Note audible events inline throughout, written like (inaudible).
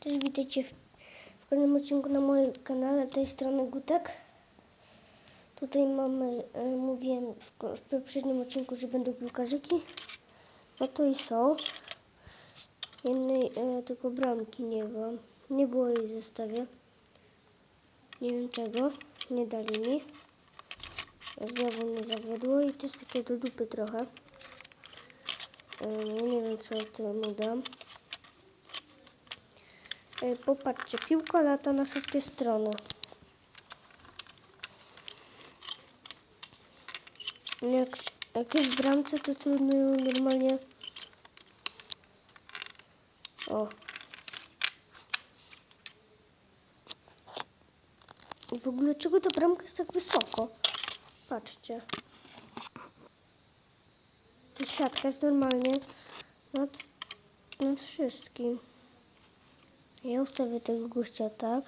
Cześć, witajcie w, w kolejnym odcinku na moim kanale, tej strony Gutek. Tutaj mamy, e, mówiłem w, w poprzednim odcinku, że będą piłkarzyki. No to i są. Jednej e, tylko bramki nie było. Nie było jej w zestawie. Nie wiem czego. Nie dali mi. Znowu mnie zawiodło i to jest takie do dupy trochę. E, nie wiem co temu dam. E, Popatrzcie, piłka lata na wszystkie strony. Jak, jak jest w bramce, to trudno ją normalnie... O. W ogóle czego ta bramka jest tak wysoko? Patrzcie. Tu siatka jest normalnie nad, nad wszystkim. Ja ustawię tego gościa tak.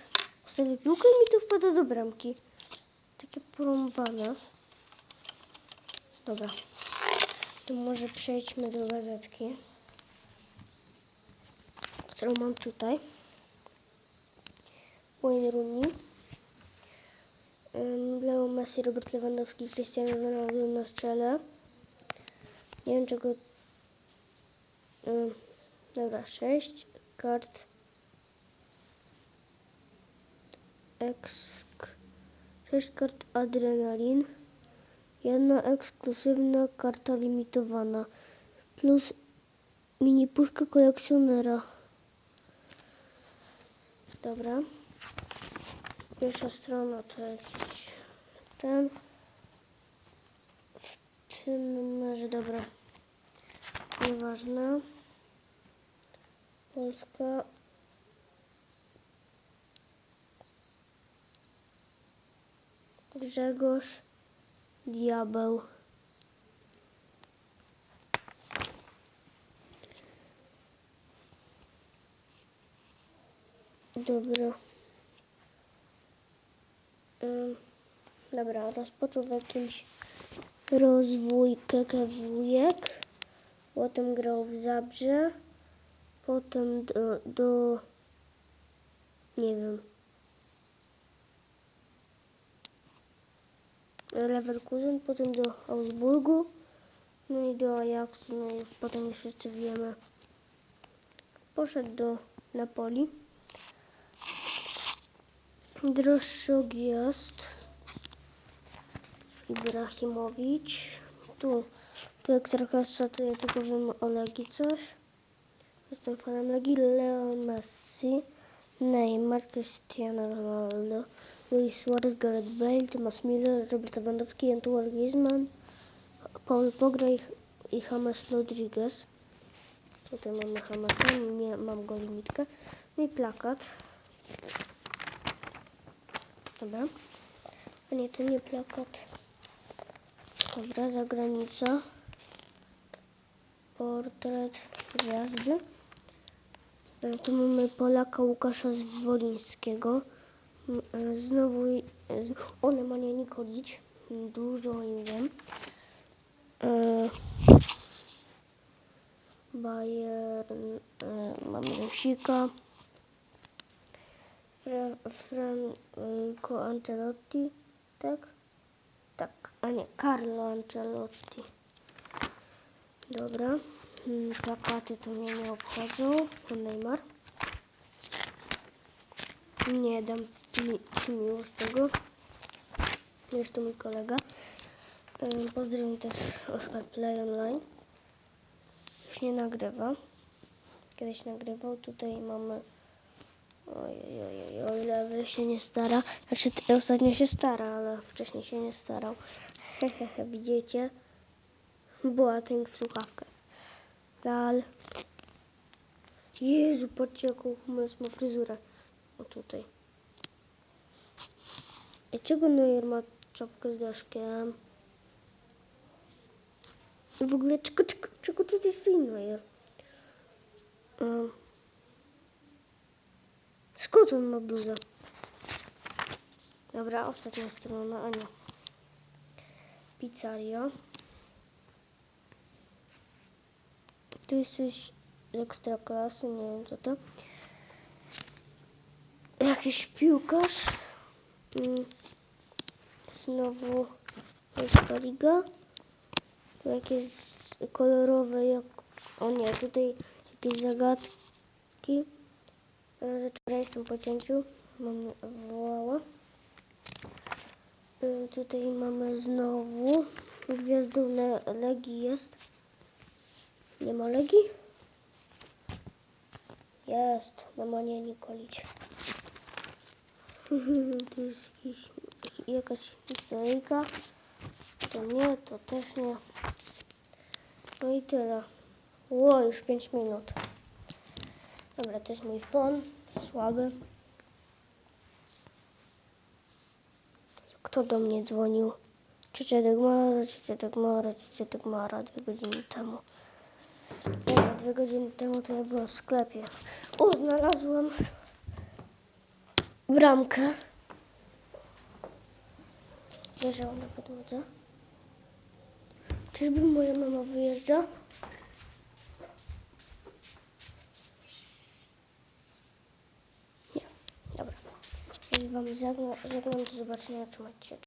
Ustawię piłkę i mi to wpada do bramki. Takie porąbane. Dobra. To może przejdźmy do gazetki. Którą mam tutaj. Wayne Rooney. Leo Messi, Robert Lewandowski, Cristiano Ronaldo na strzele. Nie wiem czego... Dobra, sześć kart Eksk. 6 kart adrenalin. Jedna ekskluzywna karta limitowana. Plus mini puszka kolekcjonera. Dobra. Pierwsza strona to jakiś ten. W tym numerze, dobra. Nieważne. Polska. Grzegorz Diabeł. Dobra. Ym, Dobra, rozpoczął w jakimś rozwój KKWjek. Potem grał w Zabrze. Potem do, do nie wiem, Leverkusen, potem do Augsburgu, no i do Ajaxu, no i potem jeszcze wiemy. Poszedł do Napoli. Droższy gwiazd. Ibrahimowicz. Tu, tu Ekstraklasa, to ja tylko wiem o Legii coś. Jestem fanem Legii. Leo Messi. Neymar, Cristiano Ronaldo, Luis Suarez, Gareth Bale, Thomas Miller, Robert Lewandowski, Antoine Griezmann, Paul Pogra i, i James Rodriguez. Tutaj mamy Hamasa, nie, mam go limitkę. No i plakat. Dobra. A nie, to nie plakat. Dobra, zagranica. Portret gwiazdy. Tu mamy Polaka Łukasza Zwolińskiego. Znowu e, z- o Nemanja Nikolić. Dużo o nim wiem. E, Bayern. E, mamy Rusika. Fra, Franco Ancelotti. Tak? Tak. A nie, Carlo Ancelotti. Dobra. Mm, Plakaty to mnie nie obchodzą. Neymar. Nie dam mi, ci mi już tego. Jeszcze mój kolega. Pozdrawiam też Oscar Play Online. Już nie nagrywa. Kiedyś nagrywał. Tutaj mamy Oj, oj, oj, lewy się nie stara. Znaczy ostatnio się stara, ale wcześniej się nie starał. Hehehe, widzicie? Boateng w słuchawkach. Dal. Jezu, patrzcie jaką Hummels ma fryzurę. O tutaj. I czego Neuer ma czapkę z daszkiem? W ogóle czego, czego, czego tutaj stoi Neuer? Skąd on ma bluzę? Dobra, ostatnia strona, a nie. Pizzeria. Tu jest coś ekstra klasy, nie wiem co to. jakiś piłkarz. Mm. Znowu liga. Tu jakieś kolorowe, jak... O nie, tutaj jakieś zagadki. E, Zaczekaj, jestem po cięciu. Mam wołała. E, Tutaj mamy znowu gwiazdą Le- Legii jest. Nie ma Legii? Jest, no ma nie Nikolić. (laughs) to jest jakiś, jakaś historyjka. To nie, to też nie. No i tyle. Ło, już 5 minut. Dobra, to jest mój fon. Słaby. Kto do mnie dzwonił? Ciocia Dagmara, ciocia Dagmara, ciocia Dagmara dwie godziny temu. Nie, dwie godziny temu to ja byłam w sklepie. O, znalazłam bramkę. Leżała na podłodze. Czyżby moja mama wyjeżdża? Nie. Dobra. Więc wam żegnam, żegnam do zobaczenia. Trzymajcie się.